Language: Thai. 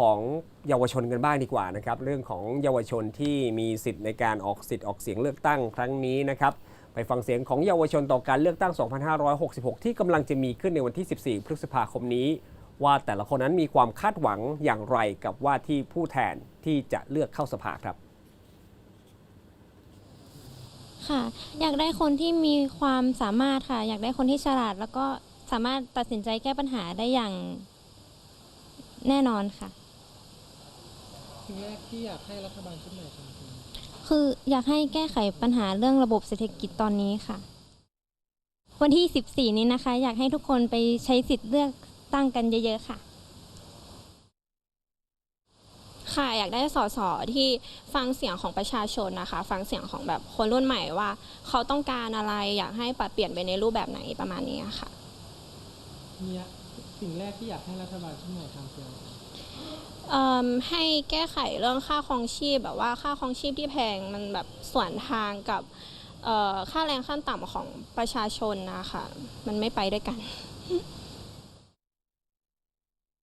ของเยาวชนกันบ้างดีกว่านะครับ เรื่องของเยาวชนที่มีสิทธิ์ในการออกสิทธิ์ออกเสียงเลือกตั้งครั้งนี้นะครับ ไปฟังเสียงของเยาวชนต่อการเลือกตั้ง 2566 ที่กำลังจะมีขึ้นในวันที่ 14 พฤษภาคมนี้ ว่าแต่ละคนนั้นมีความคาดหวังอย่างไรกับว่าที่ผู้แทนที่จะเลือกเข้าสภาครับค่ะอยากได้คนที่มีความสามารถค่ะ อยากได้คนที่ฉลาด แล้วก็สามารถตัดสินใจแก้ปัญหาได้อย่างแน่นอนค่ะ งแรกที่อยากให้รัฐบาลชุดใหม่ทำคือคืออยากให้แก้ไขปัญหาเรื่องระบบเศรษฐกิจตอนนี้ค่ะ วันที่ 14 นี้นะคะ อยากให้ทุกคนไปใช้สิทธิ์เลือกตั้งกันเยอะ ๆ ค่ะ ค่ะอยากได้สสที่ฟังเสียงของประชาชนนะคะ ฟังเสียงของแบบคนรุ่นใหม่ว่า เขาต้องการอะไรอยากให้ปรับเปลี่ยนไปในรูปแบบไหนประมาณนี้ค่ะ เนี่ยสิ่งแรกที่อยากให้รัฐบาลชุดใหม่ทำคืออะไร ให้แก้ไขเรื่องค่าครองชีพแบบว่าค่าครองชีพที่แพงมันแบบสวนทางกับค่าแรงขั้นต่ำของประชาชนนะคะมันไม่ไปด้วยกัน